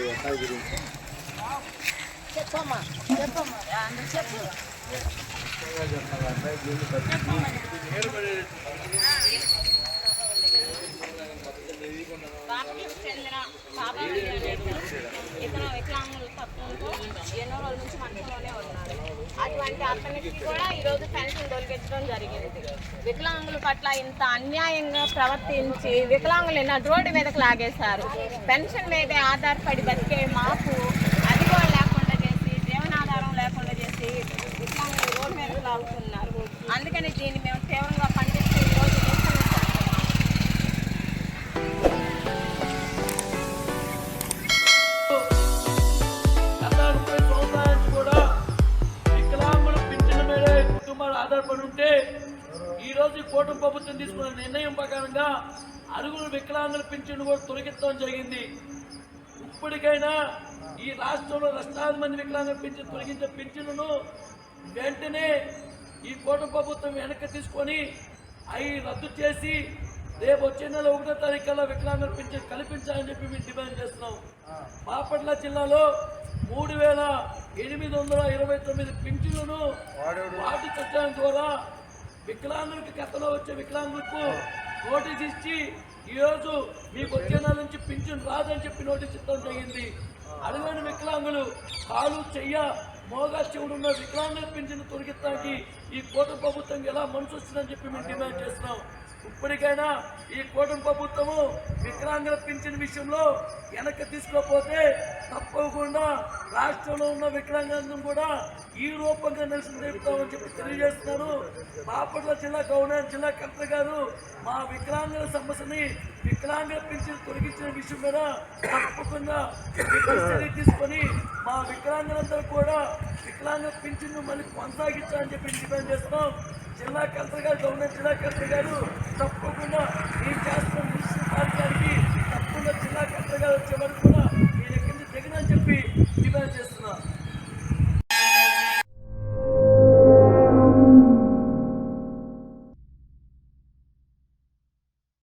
చెప్పండి గురించి చెప్పమ్మా. చెప్పమ్మా. చెప్పు చెందిన బాబాయ్ అనేటు ఎన్నో రోజుల నుంచి మనసులోనే ఉన్నారు అటువంటి అతనికి కూడా ఈరోజు పెన్షన్ దొరికించడం జరిగింది. వికలాంగుల పట్ల ఇంత అన్యాయంగా ప్రవర్తించి వికలాంగులు రోడ్డు మీదకి లాగేశారు. పెన్షన్ మీదే ఆధారపడి బతికే మాకు ఆధారపడి ఉంటే ఈ రోజు ఈ కూటమి ప్రభుత్వం తీసుకున్న నిర్ణయం ప్రకారంగా అరుగులు వికలాంగుల పింఛన్ కూడా తొలగించడం జరిగింది. ఇప్పటికైనా ఈ రాష్ట్రంలో లక్షలాది మంది వికలాంగుల పింఛన్ తొలగించే పింఛన్లను వెంటనే ఈ కూటమి ప్రభుత్వం వెనక్కి తీసుకొని అవి రద్దు చేసి రేపు వచ్చే నెల ఒకటో తారీఖు కల్లా వికలాంగుల పింఛన్ కల్పించాలని చెప్పి మేము డిమాండ్ చేస్తున్నాం. బాపట్ల జిల్లాలో మూడు వేల ఎనిమిది వందల ఇరవై తొమ్మిది పింఛన్లను వాటి చట్టం ద్వారా వికలాంగులకు గతంలో వచ్చే వికలాంగులకు నోటీస్ ఇచ్చి ఈరోజు మీకు వచ్చే నెల నుంచి పింఛన్ రాదని చెప్పి నోటీస్ ఇవ్వడం జరిగింది. అడగని వికలాంగులు కాలు చెయ్య మోగా చెవుడున్న వికలాంగుల పింఛన్ తొలగించడానికి ఈ కూటమి ప్రభుత్వం ఎలా మనసు వస్తుందని చెప్పి మేము డిమాండ్ చేస్తున్నాం. ఇప్పటికైనా ఈ కూటమి ప్రభుత్వము వికలాంగుల పింఛన్ విషయంలో వెనక్కి తీసుకోకపోతే తప్పకుండా రాష్ట్రంలో ఉన్న వికలాంగులను కూడా ఈ రూపంగా నిరసన తెలుపుతామని చెప్పి తెలియజేస్తున్నారు. బాపట్ల జిల్లా గవర్నర్ జిల్లా కలెక్టర్ గారు మా వికలాంగుల సమస్యని వికలాంగుల పింఛన్ తొలగించిన విషయం మీద తప్పకుండా చర్య తీసుకొని మా వికలాంగులందరూ కూడా వికలాంగుల పింఛన్ను మళ్ళీ కొనసాగించాలని చెప్పి డిమాండ్ చేస్తున్నాం. జిల్లా కలెక్టర్ గారు గవర్నర్ జిల్లా కలెక్టర్ గారు চক্রগুলো এই কাজ